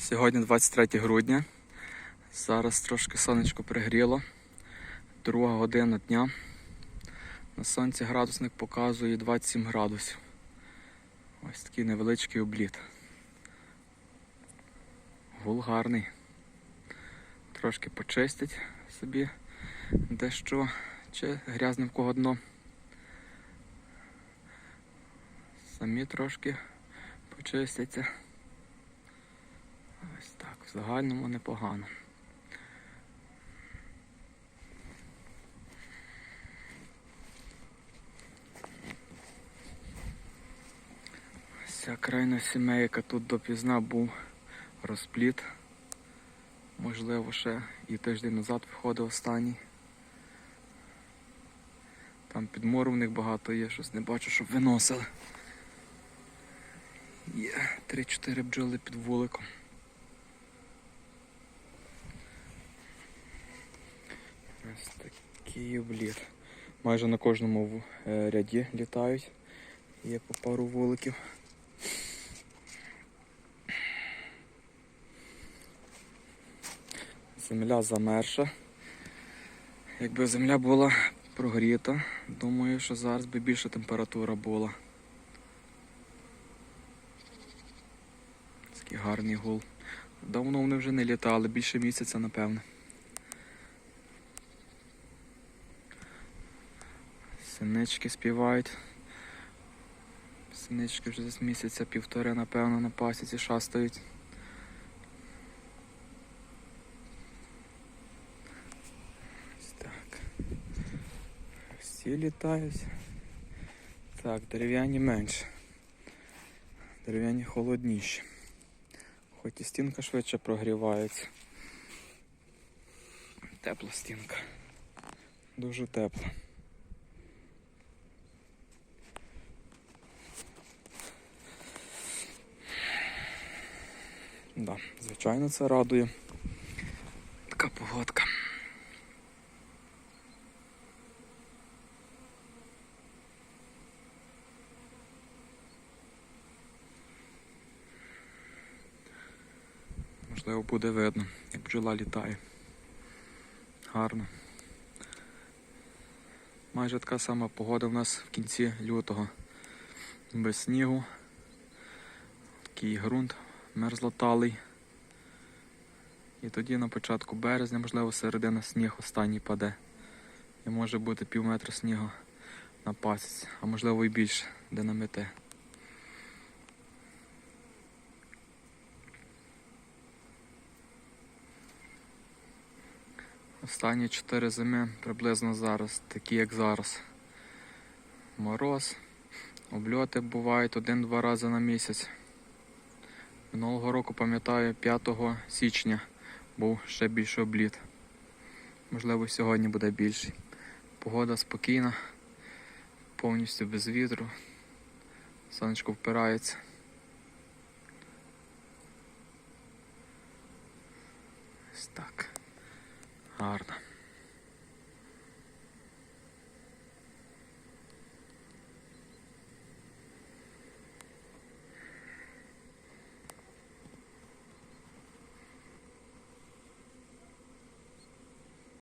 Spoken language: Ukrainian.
Сьогодні 23 грудня. Зараз трошки сонечко пригріло. Друга година дня. На сонці градусник показує 27 градусів. Ось такий невеличкий обліт. Гул гарний. Трошки почистить собі дещо чи грязне в кого дно. Самі трошки почистяться. Ось так, в загальному непогано. Вся крайна сімейка тут допізна був розпліт. Можливо, ще і тиждень назад виходив останній. Там підмору в них багато є, щось не бачу, щоб виносили. Є 3-4 бджоли під вуликом. Ось такий обліт. Майже на кожному е, ряді літають. Є по пару вуликів. Земля замерша. Якби земля була прогріта, думаю, що зараз би більша температура була. Такий гарний гул. Давно вони вже не літали, більше місяця, напевне. Синички співають. Синички вже з місяця півтори, напевно, на пасіці шастають. Всі літають. Так, дерев'яні менше. Дерев'яні холодніші. Хоч і стінка швидше прогрівається. Тепла стінка. Дуже тепла. Да, звичайно, це радує. Така погодка. Можливо, буде видно, як бджола літає. Гарно. Майже така сама погода в нас в кінці лютого. Без снігу. Такий ґрунт мерзлоталий. І тоді на початку березня, можливо, середина сніг останній паде. І може бути пів метра снігу на пасіці, а можливо і більше, де намете. Останні чотири зими приблизно зараз, такі як зараз. Мороз, обльоти бувають один-два рази на місяць. Минулого року, пам'ятаю, 5 січня був ще більший обліт. Можливо, сьогодні буде більший. Погода спокійна, повністю без вітру. Сонечко впирається. Ось так. Гарно.